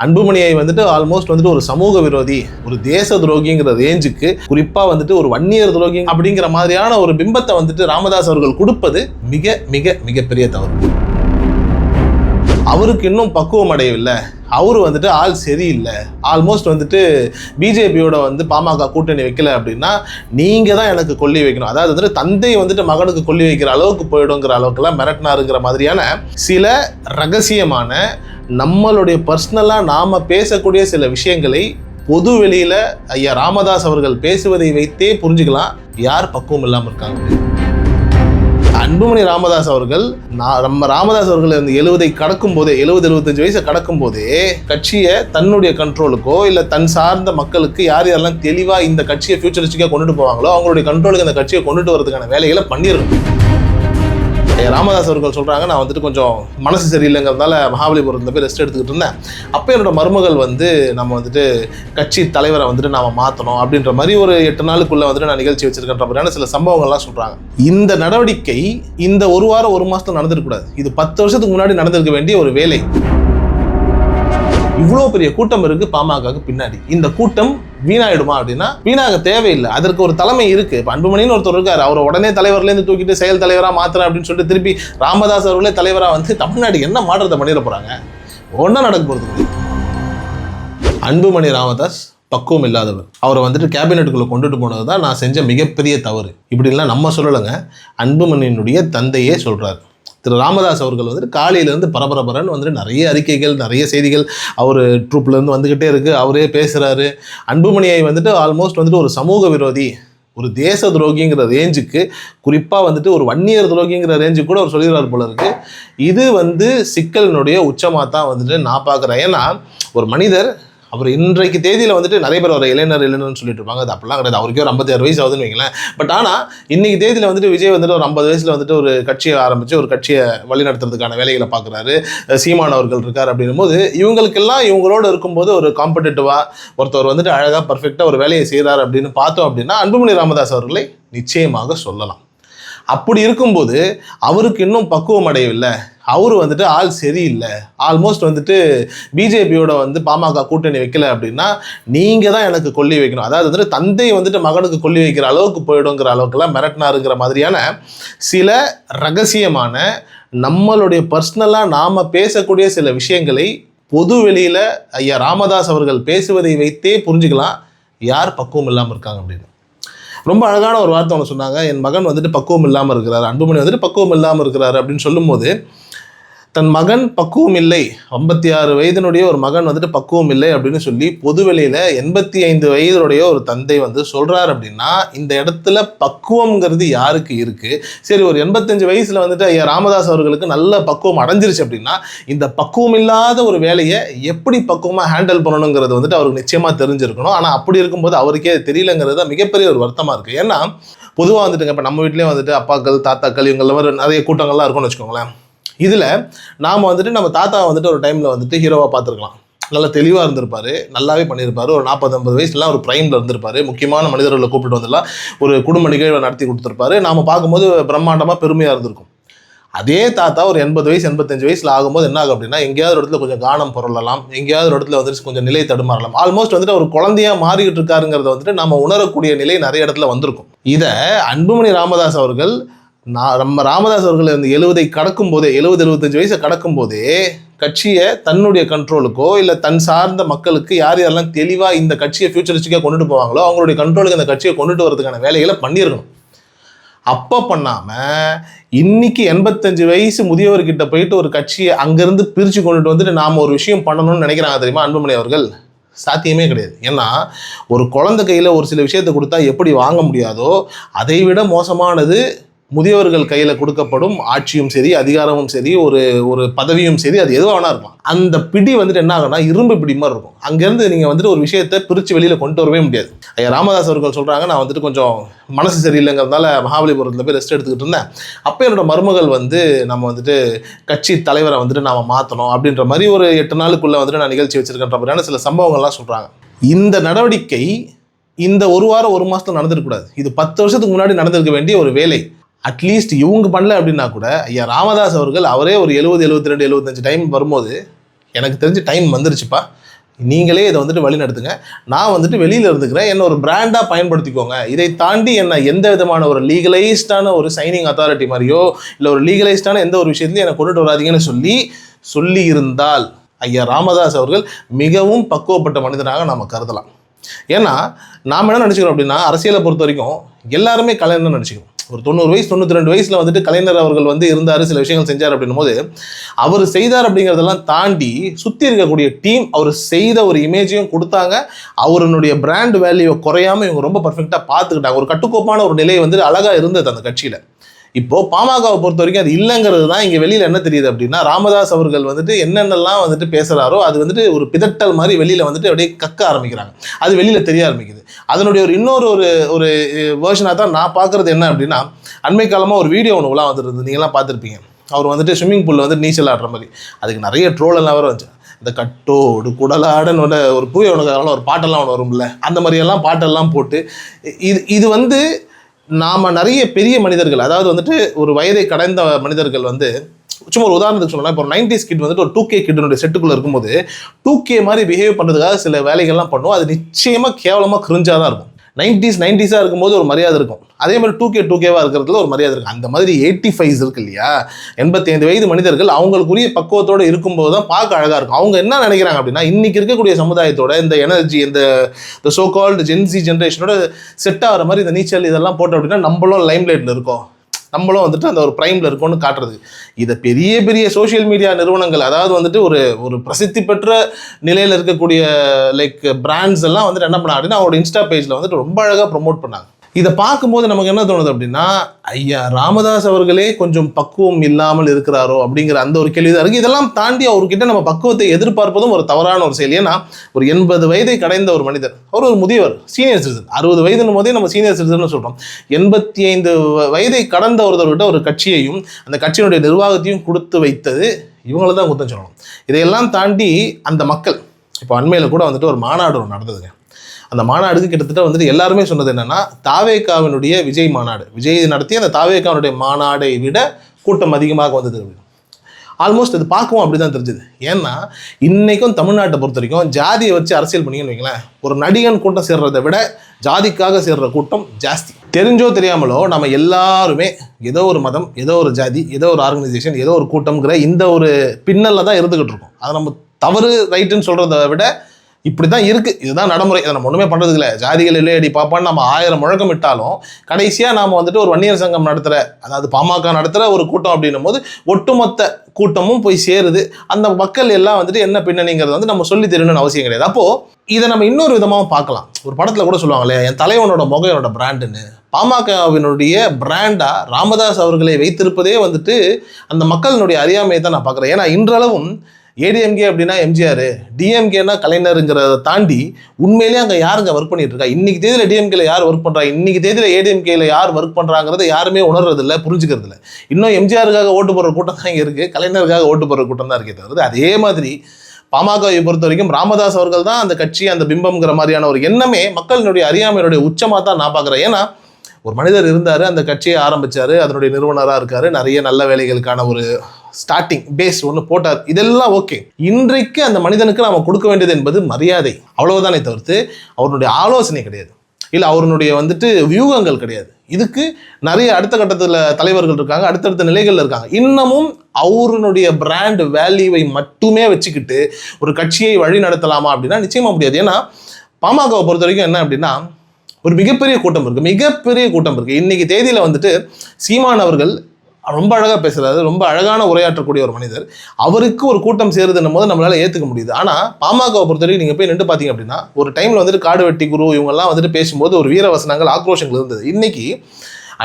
அன்புமணியை வந்துட்டு ஆல்மோஸ்ட் வந்துட்டு ஒரு சமூக விரோதி ஒரு தேச துரோகிங்கிற ரேஞ்சுக்கு குறிப்பா வந்துட்டு ஒரு வன்னியர் துரோகி அப்படிங்கிற மாதிரியான ஒரு பிம்பத்தை வந்துட்டு ராமதாஸ் அவர்கள் கொடுப்பது மிக மிக மிகப்பெரிய தவறு. அவருக்கு இன்னும் பக்குவம் அடையவில்லை. அவர் வந்துட்டு ஆள் சரியில்லை. ஆல்மோஸ்ட் வந்துட்டு பிஜேபியோட வந்து பாமக கூட்டணி வைக்கல அப்படின்னா நீங்கள் தான் எனக்கு கொல்லி வைக்கணும். அதாவது வந்துட்டு தந்தை வந்துட்டு மகனுக்கு கொல்லி வைக்கிற அளவுக்கு போயிடுங்கிற அளவுக்குலாம் மிரட்டினாருங்கிற மாதிரியான சில ரகசியமான நம்மளுடைய பர்சனலாக நாம் பேசக்கூடிய சில விஷயங்களை பொது வெளியில் ஐயா ராமதாஸ் அவர்கள் பேசுவதை வைத்தே புரிஞ்சுக்கலாம். யார் பக்குவம் இல்லாமல் இருக்காங்க? அன்புமணி ராமதாஸ் அவர்கள் நான் நம்ம ராமதாஸ் அவர்கள் இந்த எழுபதை கடக்கும் போதே எழுபது எழுபத்தஞ்சு வயசை கடக்கும் போதே கட்சியை தன்னுடைய கண்ட்ரோலுக்கோ இல்லை தன் சார்ந்த மக்களுக்கு யார் யாரெல்லாம் தெளிவாக இந்த கட்சியை ஃபியூச்சரிஸ்டிக்காக கொண்டுட்டு போவாங்களோ அவங்களுடைய கண்ட்ரோலுக்கு அந்த கட்சியை கொண்டுட்டு வரதுக்கான வேலைகளை பண்ணியிருக்கணும் ராமதாஸ் அவர்கள் சொல்கிறாங்க நான் வந்துட்டு கொஞ்சம் மனசு சரியில்லைங்கிறதுனால மகாபலிபுரத்தில் போய் ரெஸ்ட் எடுத்துக்கிட்டு இருந்தேன். அப்போ என்னோட மருமகள் வந்து நம்ம வந்துட்டு கட்சி தலைவரை வந்துட்டு நாம் மாற்றணும் அப்படின்ற மாதிரி ஒரு எட்டு நாளுக்குள்ளே வந்துட்டு நான் நிகழ்ச்சி வச்சிருக்கின்ற மாதிரியான சில சம்பவங்கள்லாம் சொல்கிறாங்க இந்த நடவடிக்கை இந்த ஒரு வாரம் ஒரு மாதத்தில் நடந்திருக்கக்கூடாது இது பத்து வருஷத்துக்கு முன்னாடி நடந்திருக்க வேண்டிய ஒரு வேலை. இவ்வளோ பெரிய கூட்டம் இருக்கு பாமகக்கு பின்னாடி. இந்த கூட்டம் வீணாயிடுமா அப்படின்னா வீணாக தேவையில்லை. அதற்கு ஒரு தலைமை இருக்கு. இப்போ அன்புமணின்னு ஒருத்தர் இருக்காரு. அவரை உடனே தலைவர்லேருந்து தூக்கிட்டு செயல் தலைவராக மாத்திரம் அப்படின்னு சொல்லிட்டு திருப்பி ராமதாஸ் அவர்களே தலைவராக வந்து தமிழ்நாட்டுக்கு என்ன மாற்றத்தை பண்ணிட போறாங்க? ஒன்றா நடக்க போகிறது அன்புமணி ராமதாஸ் பக்குவம் இல்லாதவர். அவரை வந்துட்டு கேபினெட்டுக்குள்ளே கொண்டுட்டு போனது தான் நான் செஞ்ச மிகப்பெரிய தவறு. இப்படிலாம் நம்ம சொல்லலைங்க. அன்புமணியினுடைய தந்தையே சொல்றாரு. திரு ராமதாஸ் அவர்கள் வந்துட்டு காலையிலேருந்து பரபரபரன்னு வந்துட்டு நிறைய அறிக்கைகள் நிறைய செய்திகள் அவர் ட்ரூப்லேருந்து வந்துக்கிட்டே இருக்குது அவரே பேசுகிறாரு அன்புமணியை வந்துட்டு ஆல்மோஸ்ட் வந்துட்டு ஒரு சமூக விரோதி ஒரு தேச துரோகிங்கிற ரேஞ்சுக்கு குறிப்பாக வந்துட்டு ஒரு வன்னியர் துரோகிங்கிற ரேஞ்சுக்கு கூட அவர் சொல்லிடுறாரு போல இருக்கு. இது வந்து சிக்கலினுடைய உச்சமாக தான் வந்துட்டு நான் பார்க்குறேன். ஏன்னா ஒரு மனிதர் அவர் இன்றைக்கு தேதியில் வந்துட்டு நிறைய பேர் அவர் இளைஞர் இளைஞர்னு சொல்லிட்டு இருப்பாங்க. அது அப்படிலாம் கிடையாது. அவருக்கே ஒரு ஐம்பத்தி ஆறு வயசு ஆகுதுன்னு வைங்களேன். பட் ஆனால் இன்னைக்கு தேதியில் வந்துட்டு விஜய் வந்துட்டு ஒரு ஐம்பது வயசில் வந்துட்டு ஒரு கட்சியை ஆரம்பித்து ஒரு கட்சியை வழிநடத்துறதுக்கான வேலைகளை பார்க்குறாரு. சீமான் அவர்கள் இருக்கார் அப்படின்னும் போது இவங்களுக்கெல்லாம் இவங்களோட இருக்கும்போது ஒரு காம்படிட்டிவாக ஒருத்தர் வந்துட்டு அழகாக பர்ஃபெக்டாக ஒரு வேலையை செய்கிறார் அப்படின்னு பார்த்தோம் அப்படின்னா அன்புமணி ராமதாஸ் அவர்களை நிச்சயமாக சொல்லலாம். அப்படி இருக்கும்போது அவருக்கு இன்னும் பக்குவம் அடையவில்லை. அவர் வந்துட்டு ஆள் சரியில்லை. ஆல்மோஸ்ட் வந்துட்டு பிஜேபியோட வந்து பாமக கூட்டணி வைக்கல அப்படின்னா நீங்கள் தான் எனக்கு கொல்லி வைக்கணும். அதாவது வந்துட்டு தந்தை வந்துட்டு மகனுக்கு கொல்லி வைக்கிற அளவுக்கு போயிடுங்கிற அளவுக்குலாம் மிரட்டினாருங்கிற மாதிரியான சில ரகசியமான நம்மளுடைய பர்சனலாக நாம் பேசக்கூடிய சில விஷயங்களை பொது வெளியில் ஐயா ராமதாஸ் அவர்கள் பேசுவதை வைத்தே புரிஞ்சுக்கலாம். யார் பக்குவம் இல்லாமல் இருக்காங்க அப்படின்னு. ரொம்ப அழகான ஒரு வார்த்தை ஒன்று சொன்னாங்க. என் மகன் வந்துட்டு பக்குவம் இல்லாமல் இருக்கிறார். அன்புமணி வந்துட்டு பக்குவம் இல்லாமல் இருக்கிறார் அப்படின்னு சொல்லும்போது தன் மகன் பக்குவம் இல்லை. ஐம்பத்தி ஆறு வயதினுடைய ஒரு மகன் வந்துட்டு பக்குவம் இல்லை அப்படின்னு சொல்லி பொதுவெளியில் எண்பத்தி ஐந்து வயதுடைய ஒரு தந்தை வந்து சொல்கிறார் அப்படின்னா இந்த இடத்துல பக்குவம்ங்கிறது யாருக்கு இருக்குது சரி ஒரு எண்பத்தஞ்சு வயசில் வந்துட்டு ஐயா ராமதாஸ் அவர்களுக்கு நல்ல பக்குவம் அடைஞ்சிருச்சு அப்படின்னா இந்த பக்குவம் இல்லாத ஒரு வேலையை எப்படி பக்குவமாக ஹேண்டில் பண்ணணுங்கிறது வந்துட்டு அவருக்கு நிச்சயமாக தெரிஞ்சிருக்கணும். ஆனால் அப்படி இருக்கும்போது அவருக்கே தெரியலங்கிறது தான் மிகப்பெரிய ஒரு வருத்தமாக இருக்குது ஏன்னா பொதுவாக வந்துட்டுங்க இப்போ நம்ம வீட்லேயும் வந்துட்டு அப்பாக்கள் தாத்தாக்கள் இவங்கள மாதிரி நிறைய கூட்டங்கள்லாம் இருக்கும்னு வச்சுக்கோங்களேன். இதில் நாம் வந்துட்டு நம்ம தாத்தா வந்துட்டு ஒரு டைமில் வந்துட்டு ஹீரோவாக பார்த்துருக்கலாம். நல்லா தெளிவாக இருந்திருப்பாரு. நல்லாவே பண்ணியிருப்பாரு. ஒரு நாற்பது ஐம்பது வயசுலாம் ஒரு ப்ரைமில் இருந்திருப்பார். முக்கியமான மனிதர்களை கூப்பிட்டு வந்துலாம் ஒரு குடும்ப நிகழ்வை நடத்தி கொடுத்துருப்பாரு. நாம் பார்க்கும்போது பிரம்மாண்டமாக பெருமையாக இருந்திருக்கும். அதே தாத்தா ஒரு எண்பது வயசு எண்பத்தஞ்சு வயசில் ஆகும்போது என்ன ஆகும் அப்படின்னா எங்கேயாவது ஒரு இடத்துல கொஞ்சம் கானம் புரளலாம் எங்கேயாவது ஒரு இடத்துல வந்துட்டு கொஞ்சம் நிலை தடுமாறலாம். ஆல்மோஸ்ட் வந்துட்டு ஒரு குழந்தையாக மாறிக்கிட்டு இருக்காருங்கிறத வந்துட்டு நம்ம உணரக்கூடிய நிலை நிறைய இடத்துல வந்திருக்கும். இதை அன்புமணி ராமதாஸ் அவர்கள் நான் நம்ம ராமதாஸ் அவர்கள் இந்த எழுபதை கடக்கும் போதே எழுபது எழுபத்தஞ்சு வயசை கடக்கும் போதே கட்சியை தன்னுடைய கண்ட்ரோலுக்கோ இல்லை தன் சார்ந்த மக்களுக்கு யார் யாரெல்லாம் தெளிவாக இந்த கட்சியை ஃபியூச்சரிஸ்டிக்காக கொண்டுட்டு போவாங்களோ அவங்களுடைய கண்ட்ரோலுக்கு இந்த கட்சியை கொண்டுட்டு வரதுக்கான வேலைகளை பண்ணியிருக்கணும். அப்போ பண்ணாமல் இன்னைக்கு எண்பத்தஞ்சு வயசு முதியவர்கிட்ட போயிட்டு ஒரு கட்சியை அங்கேருந்து பிரித்து கொண்டுட்டு வந்துட்டு நாம் ஒரு விஷயம் பண்ணணும்னு நினைக்கிறாங்க தெரியுமா அன்புமணி அவர்கள்? சாத்தியமே கிடையாது. ஏன்னா ஒரு குழந்தை கையில் ஒரு சில விஷயத்தை கொடுத்தா எப்படி வாங்க முடியாதோ அதை விட மோசமானது முதியவர்கள் கையில் கொடுக்கப்படும் ஆட்சியும் சரி அதிகாரமும் சரி ஒரு ஒரு பதவியும் சரி அது எதுவாக வேணா இருக்கலாம். அந்த பிடி வந்துட்டு என்ன ஆகும்னா இரும்பு பிடி மாதிரி இருக்கும். அங்கேருந்து நீங்கள் வந்துட்டு ஒரு விஷயத்தை பிரித்து வெளியில் கொண்டு வரவே முடியாது. ஐயா ராமதாஸ் அவர்கள் சொல்கிறாங்க நான் வந்துட்டு கொஞ்சம் மனசு சரியில்லைங்கிறதுனால மகாபலிபுரத்தில் போய் ரெஸ்ட் எடுத்துக்கிட்டு இருந்தேன். அப்போ என்னோட மருமகள் வந்து நம்ம வந்துட்டு கட்சி தலைவரை வந்துட்டு நாம் மாற்றணும் அப்படின்ற மாதிரி ஒரு எட்டு நாளுக்குள்ளே வந்துட்டு நான் நிகழ்ச்சி வச்சிருக்கின்ற மாதிரியான சில சம்பவங்கள்லாம் சொல்கிறாங்க இந்த நடவடிக்கை இந்த ஒரு வாரம் ஒரு மாதத்தில் நடந்திருக்கக்கூடாது இது பத்து வருஷத்துக்கு முன்னாடி நடந்திருக்க வேண்டிய ஒரு வேலை. அட்லீஸ்ட் இவங்க பண்ணல அப்படின்னா கூட ஐயா ராமதாஸ் அவர்கள் அவரே ஒரு எழுபது எழுபத்தி ரெண்டு எழுபத்தஞ்சு டைம் வரும்போது எனக்கு தெரிஞ்சு டைம் வந்துருச்சுப்பா. நீங்களே இதை வந்துட்டு வழி நடத்துங்க. நான் வந்துட்டு வெளியில் இருந்துக்கிறேன். என்ன ஒரு பிராண்டாக பயன்படுத்திக்கோங்க. இதை தாண்டி என்ன எந்த விதமான ஒரு லீகலைஸ்டான ஒரு சைனிங் அத்தாரிட்டி மாதிரியோ இல்லை ஒரு லீகலைஸ்டான எந்த ஒரு விஷயத்தையும் என்னை கொண்டுட்டு வராதீங்கன்னு சொல்லி சொல்லி இருந்தால் ஐயா ராமதாஸ் அவர்கள் மிகவும் பக்குவப்பட்ட மனிதனாக நாம் கருதலாம். ஏன்னா நாம் என்ன நினச்சிக்கிறோம் அப்படின்னா அரசியலை பொறுத்த வரைக்கும் எல்லாருமே கலைஞர் நினச்சிக்கிறோம். ஒரு தொண்ணூறு வயசு தொண்ணூற்றி ரெண்டு வயசில் வந்துட்டு கலைஞர் அவர்கள் வந்து இருந்தார் சில விஷயங்கள் செஞ்சார் அப்படின்னும் போது அவர் செய்தார் அப்படிங்கிறதெல்லாம் தாண்டி சுற்றி இருக்கக்கூடிய டீம் அவர் செய்த ஒரு இமேஜையும் கொடுத்தாங்க. அவருடைய பிராண்ட் வேல்யூவை குறையாம இவங்க ரொம்ப பர்ஃபெக்டாக பார்த்துக்கிட்டாங்க. ஒரு கட்டுக்கோப்பான ஒரு நிலை வந்து அழகாக இருந்தது அந்த கட்சியில். இப்போ பாமகவை பொறுத்த வரைக்கும் அது இல்லைங்கிறது தான் இங்கே வெளியில் என்ன தெரியுது அப்படின்னா ராமதாஸ் அவர்கள் வந்துட்டு என்னென்னலாம் வந்துட்டு பேசுகிறாரோ அது வந்துட்டு ஒரு பிதட்டல் மாதிரி வெளியில் வந்துட்டு அப்படியே கக்க ஆரம்பிக்கிறாங்க. அது வெளியில் தெரிய ஆரம்பிக்குது. அதனுடைய ஒரு இன்னொரு ஒரு ஒரு வேர்ஷனாக தான் நான் பார்க்குறது என்ன அப்படின்னா அண்மை காலமாக ஒரு வீடியோ ஒன்றுலாம் வந்துருந்தது. நீங்களாம் பார்த்துருப்பீங்க. அவர் வந்துட்டு ஸ்விம்மிங் பூலில் வந்து நீச்சல் ஆடுற மாதிரி. அதுக்கு நிறைய ட்ரோல் எல்லாம் வர வந்துச்சு இந்த கட்டோடு குடலாடன்னு ஒரு பூய உனக்கு ஒரு பாட்டெல்லாம் ஒன்று வரும்ல. அந்த மாதிரியெல்லாம் பாட்டெல்லாம் போட்டு இது இது வந்து நாம் நிறைய பெரிய மனிதர்கள் அதாவது வந்துட்டு ஒரு வயதை கடந்த மனிதர்கள் வந்து சும்மா ஒரு உதாரணத்துக்கு சொல்லலாம் இப்போ ஒரு நைன்டிஸ் கிட் வந்துட்டு ஒரு டூ கே கிட்டனுடைய செட்டுக்குள்ளே இருக்கும்போது டூ கே மாதிரி பிஹேவ் பண்ணுறதுக்காக சில வேலைகள்லாம் பண்ணுவோம் அது நிச்சயமாக கேவலமாக கிரிஞ்சாக தான் இருக்கும். நைன்டிஸ் நைன்டிஸாக இருக்கும்போது ஒரு மரியாதை இருக்கும். அதே மாதிரி டூ கே டூ கேவாக இருக்கிறதுல ஒரு மரியாதை இருக்கும் அந்த மாதிரி எயிட்டி ஃபைவ்ஸ் இருக்கு இல்லையா? எண்பத்தி ஐந்து வயது மனிதர்கள் அவங்களுக்குரிய பக்குவத்தோடு இருக்கும்போது தான் பார்க்க அழகாக இருக்கும். அவங்க என்ன நினைக்கிறாங்க அப்படின்னா இன்னைக்கு இருக்கக்கூடிய சமுதாயத்தோட இந்த எனர்ஜி இந்த இந்த சோ கால்டு ஜென்சி ஜென்ரேஷனோட செட் ஆகிற மாதிரி இந்த நீச்சல் இதெல்லாம் போட்டோம் அப்படின்னா நம்மளும் லைம் லைட்டில் இருக்கோம். நம்மளும் வந்துட்டு அந்த ஒரு ப்ரைமில் இருக்கோம்னு காட்டுறது. இதை பெரிய பெரிய சோஷியல் மீடியா நிறுவனங்கள் அதாவது வந்துட்டு ஒரு ஒரு பிரசித்தி பெற்ற நிலையில் இருக்கக்கூடிய லைக் பிராண்ட்ஸ் எல்லாம் வந்துட்டு என்ன பண்ணாங்க அப்படின்னா அவரோட இன்ஸ்டா பேஜில் வந்துட்டு ரொம்ப அழகாக ப்ரொமோட் பண்ணாங்க. இதை பார்க்கும்போது நமக்கு என்ன தோணுது அப்படின்னா ஐயா ராமதாஸ் அவர்களே கொஞ்சம் பக்குவம் இல்லாமல் இருக்கிறாரோ அப்படிங்கிற அந்த ஒரு கேள்வி தான் இருக்குது இதெல்லாம் தாண்டி அவர்கிட்ட நம்ம பக்குவத்தை எதிர்பார்ப்பதும் ஒரு தவறான ஒரு செயல். ஏன்னா ஒரு எண்பது வயதை கடைந்த ஒரு மனிதர் அவர் ஒரு முதியவர் சீனியர் சிட்டிசன் அறுபது வயதுன்னு போதே நம்ம சீனியர் சிட்டிசன் சொல்கிறோம் எண்பத்தி ஐந்து வயதை கடந்த ஒருத்தர்கிட்ட ஒரு கட்சியையும் அந்த கட்சியினுடைய நிர்வாகத்தையும் கொடுத்து வைத்தது இவங்களை தான் குத்தம் சொல்லணும். இதையெல்லாம் தாண்டி அந்த மக்கள் இப்போ அண்மையில் கூட வந்துட்டு ஒரு மாநாடு ஒன்று நடந்ததுங்க. அந்த மாநாடுக்கு கிட்டத்தட்ட வந்துட்டு எல்லாருமே சொன்னது என்னன்னா தாவேக்காவினுடைய விஜய் மாநாடு. விஜய் நடத்திய அந்த தாவேக்காவினுடைய மாநாடை விட கூட்டம் அதிகமாக வந்தது ஆல்மோஸ்ட் அது பார்க்கவும் அப்படி தான் தெரிஞ்சுது. ஏன்னா இன்றைக்கும் தமிழ்நாட்டை பொறுத்த வரைக்கும் ஜாதியை வச்சு அரசியல் பண்ணிங்கன்னு வைங்களேன் ஒரு நடிகன் கூட்டம் சேர்றதை விட ஜாதிக்காக சேர்ற கூட்டம் ஜாஸ்தி. தெரிஞ்சோ தெரியாமலோ நம்ம எல்லாருமே ஏதோ ஒரு மதம் ஏதோ ஒரு ஜாதி ஏதோ ஒரு ஆர்கனைசேஷன் ஏதோ ஒரு கூட்டம்ங்கிற இந்த ஒரு பின்னலில் தான் இருந்துக்கிட்டு இருக்கோம். அதை நம்ம தவறு ரைட்டுன்னு சொல்கிறத விட இப்படி தான் இருக்குது இதுதான் நடைமுறை. இதை நம்ம ஒன்றுமே பண்ணுறது இல்லை ஜாதிகள் இல்லையடி பாப்பான்னு நம்ம ஆயிரம் முழக்கம் இட்டாலும் கடைசியாக நாம் வந்துட்டு ஒரு வன்னியர் சங்கம் நடத்துகிற அதாவது பாமக நடத்துகிற ஒரு கூட்டம் அப்படின்னும் போது ஒட்டுமொத்த கூட்டமும் போய் சேருது. அந்த மக்கள் எல்லாம் வந்துட்டு என்ன பின்னணிங்கிறது வந்து நம்ம சொல்லி தெரியணும்னு அவசியம் கிடையாது. அப்போது இதை நம்ம இன்னொரு விதமாக பார்க்கலாம். ஒரு படத்தில் கூட சொல்லுவாங்களே என் தலைவனோட முகம் என்னோட பிராண்டுன்னு பாமகவினுடைய பிராண்டாக ராமதாஸ் அவர்களை வைத்திருப்பதே வந்துட்டு அந்த மக்களினுடைய அறியாமையை தான் நான் பார்க்குறேன். ஏன்னா இன்றளவும் ஏடிஎம்கே அப்படின்னா எம்ஜிஆர் டிஎம்கேனா கலைஞருங்கிறத தாண்டி உண்மையிலேயே அங்கே யாருங்க ஒர்க் பண்ணிட்டு இருக்கா? இன்னைக்கு தேதியில் டிஎம்கேல யார் ஒர்க் பண்ணுறா இன்னைக்கு தேதியில் ஏடிஎம்கேல யார் ஒர்க் பண்ணுறாங்கிறத யாருமே உணர்றது இல்லை புரிஞ்சுக்கிறது இல்லை இன்னும் எம்ஜிஆருக்காக ஓட்டு போடுற கூட்டம் தான் இங்கே இருக்குது கலைஞருக்காக ஓட்டு போடுற கூட்டம் தான் இருக்கே தவிர அதே மாதிரி பாமகவை பொறுத்த வரைக்கும் ராமதாஸ் அவர்கள் தான் அந்த கட்சி அந்த பிம்பம்ங்கிற மாதிரியான ஒரு எண்ணமே மக்களினுடைய அறியாமையினுடைய உச்சமாக தான் நான் பார்க்குறேன். ஏன்னா ஒரு மனிதர் இருந்தார் அந்த கட்சியை ஆரம்பித்தார் அதனுடைய நிறுவனராக இருக்கார் நிறைய நல்ல வேலைகளுக்கான ஒரு ஸ்டார்டிங் பேஸ் ஒன்று போட்டார் இதெல்லாம் ஓகே இன்றைக்கு அந்த மனிதனுக்கு நாம் கொடுக்க வேண்டியது என்பது மரியாதை. அவ்வளவுதானே தவிர்த்து அவருடைய ஆலோசனை கிடையாது. இல்லை அவருடைய வந்துட்டு வியூகங்கள் கிடையாது. இதுக்கு நிறைய அடுத்த கட்டத்தில் தலைவர்கள் இருக்காங்க அடுத்தடுத்த நிலைகளில் இருக்காங்க. இன்னமும் அவருடைய பிராண்ட் வேல்யூவை மட்டுமே வச்சுக்கிட்டு ஒரு கட்சியை வழி நடத்தலாமா அப்படின்னா நிச்சயமாக முடியாது. ஏன்னா பாமகவை பொறுத்த வரைக்கும் என்ன அப்படின்னா ஒரு மிகப்பெரிய கூட்டம் இருக்குது மிகப்பெரிய கூட்டம் இருக்குது இன்றைக்கி தேதியில் வந்துட்டு சீமான் அவர்கள் ரொம்ப அழகாக பேசுகிறாரு ரொம்ப அழகான உரையாற்றக்கூடிய ஒரு மனிதர். அவருக்கு ஒரு கூட்டம் சேருதுன்னும் போது நம்மளால் ஏற்றுக்க முடியுது. ஆனால் பாமகவை பொறுத்த வரைக்கும் நீங்கள் போய் நின்று பார்த்தீங்க அப்படின்னா ஒரு டைமில் வந்துட்டு காடு வெட்டி குரு இவங்கெல்லாம் வந்துட்டு பேசும்போது ஒரு வீரவசனங்கள் ஆக்ரோஷங்கள் இருந்தது. இன்றைக்கி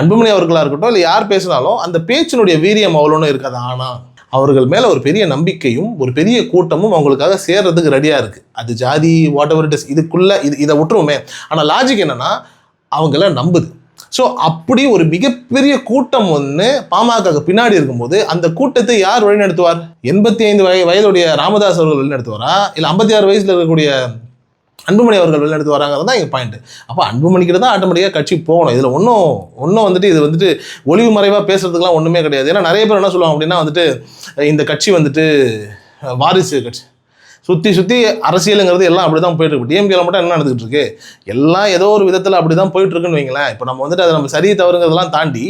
அன்புமணி அவர்களாக இருக்கட்டும் இல்லை யார் பேசினாலும் அந்த பேச்சினுடைய வீரியம் அவ்வளோன்னு இருக்காது. ஆனால் அவர்கள் மேலே ஒரு பெரிய நம்பிக்கையும் ஒரு பெரிய கூட்டமும் அவங்களுக்காக சேர்றதுக்கு ரெடியாக இருக்குது அது ஜாதி வாட் எவர் இட் இஸ் இதுக்குள்ளே இது இதை விட்டுருவோமே. ஆனால் லாஜிக் என்னென்னா அவங்கள நம்புது. ஸோ அப்படி ஒரு மிகப்பெரிய கூட்டம் ஒன்று பாமக பின்னாடி இருக்கும்போது அந்த கூட்டத்தை யார் வழிநடத்துவார்? எண்பத்தி ஐந்து வய வயதுடைய ராமதாஸ் அவர்கள் வழிநடத்துவாரா? இல்லை ஐம்பத்தி ஆறு வயசில் இருக்கக்கூடிய அன்புமணி அவர்கள் வெளிநடத்து வராங்கிறது தான் எங்கள் பாயிண்ட் அப்போ அன்புமணிக்கிட்ட தான் ஆட்டோமேட்டிக்காக கட்சி போகணும். இதில் ஒன்றும் ஒன்றும் வந்துட்டு இது வந்துட்டு ஒளிவு மறைவாக பேசுறதுக்குலாம் ஒன்றுமே கிடையாது. ஏன்னா நிறைய பேர் என்ன சொல்லுவாங்க அப்படின்னா வந்துட்டு இந்த கட்சி வந்துட்டு வாரிசு கட்சி. சுற்றி சுற்றி அரசியலுங்கிறது எல்லாம் அப்படி தான் போயிட்டு இருக்கு டிஎம்கேல மட்டும் என்ன நடந்துகிட்டு இருக்கு எல்லாம் ஏதோ ஒரு விதத்தில் அப்படி தான் போயிட்டுருக்குன்னு வைங்களேன். இப்போ நம்ம வந்துட்டு அதை நம்ம சரி தவறுங்கிறதெல்லாம் தாண்டி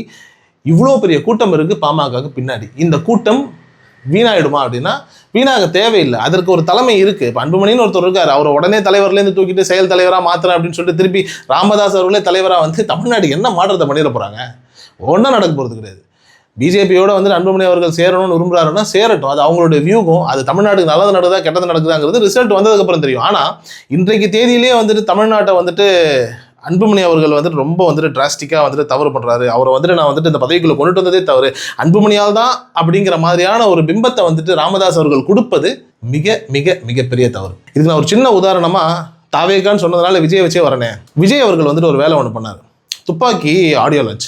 இவ்வளோ பெரிய கூட்டம் இருக்குது பாமகவுக்கு பின்னாடி. இந்த கூட்டம் வீணாயிடுமா அப்படின்னா வீணாக தேவையில்லை. அதற்கு ஒரு தலைமை இருக்குது இப்போ அன்புமணின்னு ஒருத்தர் இருக்கார். அவரை உடனே தலைவர்லேருந்து தூக்கிட்டு செயல் தலைவராக மாற்றுறேன் அப்படின்னு சொல்லிட்டு திருப்பி ராமதாஸ் அவர்களே தலைவராக வந்து தமிழ்நாட்டுக்கு என்ன மாற்றத்தை பண்ணிட போகிறாங்க ஒன்றும் நடக்க போகிறது கிடையாது. பிஜேபியோட வந்து அன்புமணி அவர்கள் சேரணும்னு விரும்புறாருன்னா சேரட்டும். அது அவங்களுடைய வியூகம் அது தமிழ்நாட்டுக்கு நல்லது நடக்குதா கெட்டது நடக்குதாங்கிறது ரிசல்ட் வந்ததுக்கப்புறம் தெரியும். ஆனால் இன்றைக்கு தேதியிலேயே வந்துட்டு தமிழ்நாட்டை வந்துட்டு அன்புமணி அவர்கள் வந்துட்டு ரொம்ப வந்துட்டு டிராஸ்டிக்காக வந்துட்டு தவறு பண்ணுறாரு அவரை வந்துட்டு நான் வந்துட்டு இந்த பதவிக்குள்ளே கொண்டுட்டு வந்ததே தவறு. அன்புமணியால் தான் அப்படிங்கிற மாதிரியான ஒரு பிம்பத்தை வந்துட்டு ராமதாஸ் அவர்கள் கொடுப்பது மிக மிக மிகப்பெரிய தவறு. இதுக்கு நான் ஒரு சின்ன உதாரணமாக தாவேகான்னு சொன்னதுனால விஜய் வச்சே வரனே. விஜய் அவர்கள் வந்துட்டு ஒரு வேலை ஒன்று பண்ணார். துப்பாக்கி ஆடியோ லான்ச்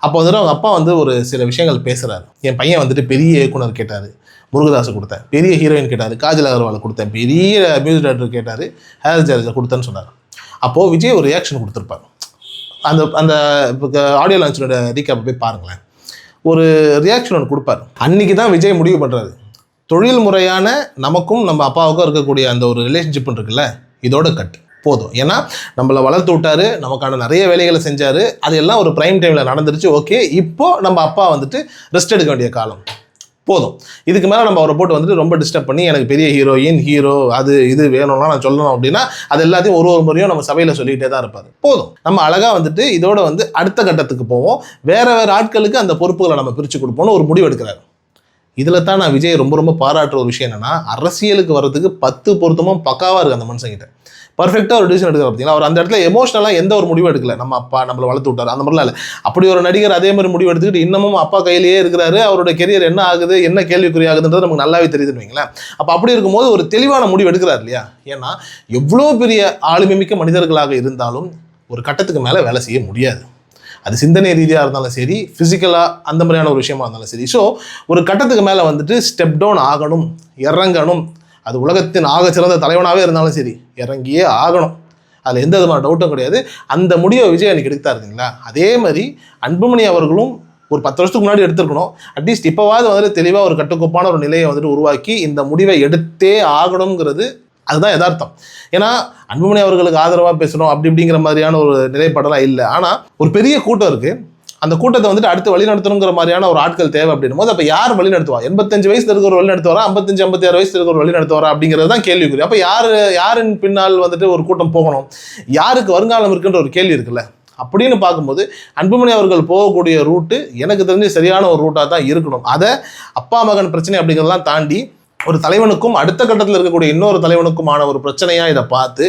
அப்போ வந்துட்டு அவங்க அப்பா வந்து ஒரு சில விஷயங்கள் பேசுகிறாரு என் பையன் வந்துட்டு பெரிய இயக்குனர் கேட்டார். முருகதாஸ் கொடுத்தேன். பெரிய ஹீரோயின் கேட்டார். காஜல் அகர்வாலை கொடுத்தேன். பெரிய மியூசிக் டைரக்டர் கேட்டார். ஹேர் ஜார்ஜை கொடுத்தேன்னு சொன்னார். அப்போது விஜய் ஒரு ரியாக்ஷன் கொடுத்துருப்பார். அந்த அந்த ஆடியோ லான்ச்சோட ரீகேப் போய் பாருங்களேன். ஒரு ரியாக்ஷன் ஒன்று கொடுப்பார். அன்னைக்கு தான் விஜய் முடிவு பண்ணுறாரு தொழில் முறையான நமக்கும் நம்ம அப்பாவுக்கும் இருக்கக்கூடிய அந்த ஒரு ரிலேஷன்ஷிப் இருக்குல்ல? இதோட கட் போதும். ஏன்னா நம்மளை வளர்த்து விட்டாரு நமக்கான நிறைய வேலைகளை செஞ்சார் அதெல்லாம் ஒரு ப்ரைம் டைமில் நடந்துருச்சு ஓகே இப்போது நம்ம அப்பா வந்துட்டு ரெஸ்ட் எடுக்க வேண்டிய காலம். போதும். இதுக்கு மேலே நம்ம அவரை போட்டு வந்துட்டு ரொம்ப டிஸ்டர்ப் பண்ணி எனக்கு பெரிய ஹீரோயின் ஹீரோ அது இது வேணும்னா நான் சொல்லணும் அப்படின்னா அது எல்லாத்தையும் ஒரு ஒரு முறையும் நம்ம சபையில் சொல்லிகிட்டே தான் இருப்பார். போதும். நம்ம அழகாக வந்துட்டு இதோட வந்து அடுத்த கட்டத்துக்கு போவோம். வேறு வேறு ஆட்களுக்கு அந்த பொறுப்புகளை நம்ம பிரித்து கொடுப்போம்னு ஒரு முடிவு எடுக்கிறாரு. இதில் தான் நான் விஜய் ரொம்ப ரொம்ப பாராட்டுற ஒரு விஷயம் என்னன்னா அரசியலுக்கு வர்றதுக்கு பத்து பொருத்தமும் பக்காவாக இருக்குது அந்த மனுஷங்கிட்ட பர்ஃபெக்டாக ஒரு டிசிஷன் எடுக்கிற பார்த்தீங்களா அவர் அந்த இடத்துல எமோஷனலாக எந்த ஒரு முடிவும் எடுக்கல. நம்ம அப்பா நம்மளை வளர்த்து விட்டார். அந்த மாதிரிலாம் இல்லை. அப்படி ஒரு நடிகர் அதே மாதிரி முடிவு எடுத்துக்கிட்டு இன்னமும் அப்பா கையிலேயே இருக்கிறாரு. அவரோட கெரியர் என்ன ஆகுது என்ன கேள்விக்குறி ஆகுதுன்றது நமக்கு நல்லாவே தெரியுதுன்னு வைங்களேன். அப்போ அப்படி இருக்கும்போது ஒரு தெளிவான முடிவு எடுக்கிறார் இல்லையா? ஏன்னா எவ்வளோ பெரிய ஆளுமை மிக்க மனிதர்களாக இருந்தாலும் ஒரு கட்டத்துக்கு மேலே வேலை செய்ய முடியாது. அது சிந்தனை ரீதியாக இருந்தாலும் சரி ஃபிசிக்கலாக அந்த மாதிரியான ஒரு விஷயமா இருந்தாலும் சரி. ஸோ ஒரு கட்டத்துக்கு மேலே வந்துட்டு ஸ்டெப் டவுன் ஆகணும் இறங்கணும் அது உலகத்தின் ஆக சிறந்த தலைவனாகவே இருந்தாலும் சரி இறங்கியே ஆகணும். அதில் எந்த விதமான டவுட்டும் கிடையாது. அந்த முடிவை விஜய் அன்றைக்கி எடுத்தார் இல்லைங்களா? அதே மாதிரி அன்புமணி அவர்களும் ஒரு பத்து வருஷத்துக்கு முன்னாடி எடுத்திருக்கணும். அட்லீஸ்ட் இப்போவாவது வந்துட்டு தெளிவாக ஒரு கட்டுக்கோப்பான ஒரு நிலையை வந்துட்டு உருவாக்கி இந்த முடிவை எடுத்தே ஆகணுங்கிறது அதுதான் யதார்த்தம். ஏன்னா அன்புமணி அவர்களுக்கு ஆதரவாக பேசணும் அப்படி இப்படிங்கிற மாதிரியான ஒரு நிலைப்பாடெல்லாம் இல்லை. ஆனால் ஒரு பெரிய கூட்டம் இருக்குது அந்த கூட்டத்தை வந்துட்டு அடுத்து வழி நடத்தணுங்கிற மாதிரியான ஒரு ஆட்கள் தேவை அப்படின்னும் போது அப்போ யார் வழி நடத்துவா? எண்பத்தஞ்சு வயசு இருக்கிற வழி நடத்துவாரா? ஐம்பத்தஞ்சு ஐம்பத்தி ஆறு வயசு இருக்கிற வழி நடத்துவாரா அப்படிங்கிறது தான் கேள்விக்குறி. அப்போ யார் யாரின் பின்னால் வந்துட்டு ஒரு கூட்டம் போகணும்? யாருக்கு வருங்காலம் இருக்குன்ற ஒரு கேள்வி இருக்குல்ல. அப்படின்னு பார்க்கும்போது அன்புமணி அவர்கள் போகக்கூடிய ரூட்டு எனக்கு தெரிஞ்சு சரியான ஒரு ரூட்டாக தான் இருக்கணும். அதை அப்பா மகன் பிரச்சனை அப்படிங்கிறதெல்லாம் தாண்டி ஒரு தலைவனுக்கும் அடுத்த கட்டத்தில் இருக்கக்கூடிய இன்னொரு தலைவனுக்குமான ஒரு பிரச்சனையாக இதை பார்த்து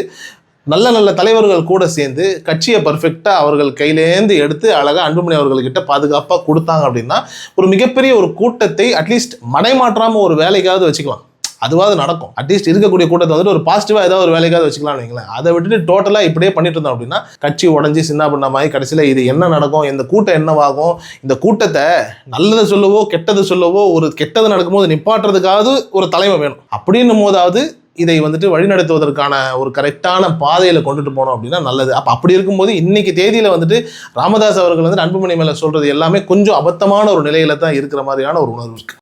நல்ல நல்ல தலைவர்கள் கூட சேர்ந்து கட்சியை பர்ஃபெக்டாக அவர்கள் கையிலேந்து எடுத்து அழகாக அன்புமணி அவர்கள்கிட்ட பாதுகாப்பாக கொடுத்தாங்க அப்படின்னா ஒரு மிகப்பெரிய ஒரு கூட்டத்தை அட்லீஸ்ட் மடைமாற்றாமல் ஒரு வேலைக்காவது வச்சுக்கலாம். அதுவாது நடக்கும். அட்லீஸ்ட் இருக்கக்கூடிய கூட்டத்தை வந்துட்டு ஒரு பாசிட்டிவாக ஏதாவது ஒரு வேலைக்காவது வச்சுக்கலாம்னு வைங்களேன். அதை விட்டுட்டு டோட்டலாக இப்படியே பண்ணிட்டு இருந்தோம் அப்படின்னா கட்சி உடஞ்சி சின்ன பண்ண மாதிரி கடைசியில் இது என்ன நடக்கும் இந்த கூட்டம் என்னவாகும் இந்த கூட்டத்தை நல்லது சொல்லவோ கெட்டது சொல்லவோ ஒரு கெட்டது நடக்கும்போது நிப்பாட்டுறதுக்காவது ஒரு தலைமை வேணும். அப்படின்னும் போதாவது இதை வந்துட்டு வழிநடத்துவதற்கான ஒரு கரெக்டான பாதையில் கொண்டுட்டு போனோம் அப்படின்னா நல்லது. அப்போ அப்படி இருக்கும்போது இன்னைக்கு தேதியில் வந்துட்டு ராமதாஸ் அவர்கள் வந்து அன்புமணி மேலே சொல்கிறது எல்லாமே கொஞ்சம் அபத்தமான ஒரு நிலையில தான் இருக்கிற மாதிரியான ஒரு உணர்வு இருக்குது